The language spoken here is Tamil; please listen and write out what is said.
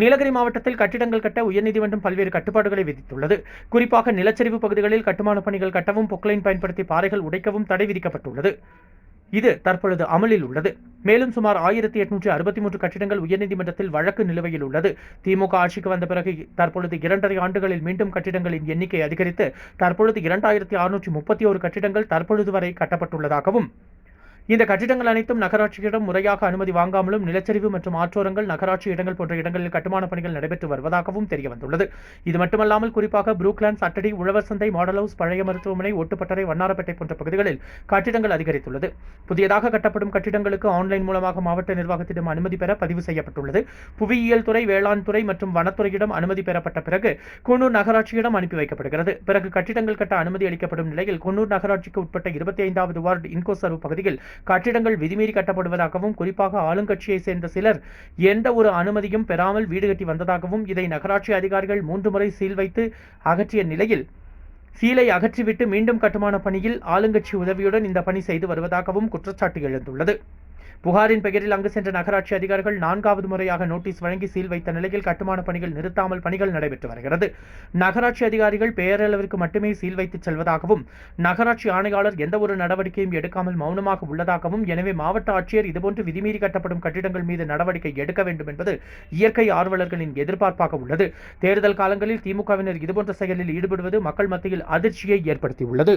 நீலகிரி மாவட்டத்தில் கட்டிடங்கள் கட்ட உயர்நீதிமன்றம் பல்வேறு கட்டுப்பாடுகளை விதித்துள்ளது. குறிப்பாக நிலச்சரிவு பகுதிகளில் கட்டுமான பணிகள் கட்டவும் பொக்லைன் பயன்படுத்தி பாறைகள் உடைக்கவும் தடை விதிக்கப்பட்டுள்ளது. இது தற்பொழுது அமலில் உள்ளது. மேலும் சுமார் ஆயிரத்தி எட்நூற்றி அறுபத்தி மூன்று கட்டிடங்கள் உயர்நீதிமன்றத்தில் வழக்கு நிலுவையில் உள்ளது. திமுக ஆட்சிக்கு வந்த பிறகு தற்பொழுது இரண்டரை ஆண்டுகளில் மீண்டும் கட்டிடங்களின் எண்ணிக்கை அதிகரித்து தற்பொழுது இரண்டாயிரத்தி அறுநூற்றி முப்பத்தி ஒரு கட்டிடங்கள் தற்பொழுது வரை கட்டப்பட்டுள்ளதாகவும் இந்த கட்டிடங்கள் அனைத்தும் நகராட்சியிடம் முறையாக அனுமதி வாங்காமலும் நிலச்சரிவு மற்றும் ஆற்றோரங்கள் நகராட்சி இடங்கள் போன்ற இடங்களில் கட்டுமான பணிகள் நடைபெற்று வருவதாகவும் தெரியவந்துள்ளது. இது மட்டுமல்லாமல் குறிப்பாக புரூக்லாண்ட் சட்டடி உழவர் சந்தை மாடல் ஹவுஸ் பழைய மருத்துவமனை ஒட்டுப்பட்டறை வண்ணாரப்பேட்டை போன்ற பகுதிகளில் கட்டிடங்கள் அதிகரித்துள்ளது. புதியதாக கட்டப்படும் கட்டிடங்களுக்கு ஆன்லைன் மூலமாக மாவட்ட நிர்வாகத்திடம் அனுமதி பெற பதிவு செய்யப்பட்டுள்ளது. புவியியல் துறை வேளாண் துறை மற்றும் வனத்துறையிடம் அனுமதி பெறப்பட்ட பிறகு குன்னூர் நகராட்சியிடம் அனுப்பி வைக்கப்படுகிறது. பிறகு கட்டிடங்கள் கட்ட அனுமதி அளிக்கப்படும் நிலையில் குன்னூர் நகராட்சிக்கு உட்பட்ட இருபத்தி ஐந்தாவது வார்டு இன்கோசர்வ் பகுதியில் கட்டிடங்கள் விதிமீறி கட்டப்படுவதாகவும் குறிப்பாக ஆளுங்கட்சியை சேர்ந்த சிலர் எந்த ஒரு அனுமதியும் பெறாமல் வீடு கட்டி வந்ததாகவும் இதை நகராட்சி அதிகாரிகள் மூன்று முறை சீல் வைத்து அகற்றிய நிலையில் சீலை அகற்றிவிட்டு மீண்டும் கட்டுமான பணியில் ஆளுங்கட்சி உதவியுடன் இந்த பணி செய்து வருவதாகவும் குற்றச்சாட்டு எழுந்துள்ளது. புகாரின் பெயரில் அங்கு சென்ற நகராட்சி அதிகாரிகள் நான்காவது முறையாக நோட்டீஸ் வழங்கி சீல் வைத்த நிலையில் கட்டுமான பணிகள் நிறுத்தாமல் பணிகள் நடைபெற்று வருகிறது. நகராட்சி அதிகாரிகள் பெயரளவிற்கு மட்டுமே சீல் வைத்து செல்வதாகவும் நகராட்சி ஆணையாளர் எந்த ஒரு நடவடிக்கையும் எடுக்காமல் மௌனமாக உள்ளதாகவும் எனவே மாவட்ட ஆட்சியர் இதுபோன்று விதிமீறி கட்டப்படும் கட்டிடங்கள் மீது நடவடிக்கை எடுக்க வேண்டும் என்பது இயற்கை ஆர்வலர்களின் எதிர்பார்ப்பாக உள்ளது. தேர்தல் காலங்களில் திமுகவினர் இதுபோன்ற செயலில் ஈடுபடுவது மக்கள் மத்தியில் அதிர்ச்சியை ஏற்படுத்தியுள்ளது.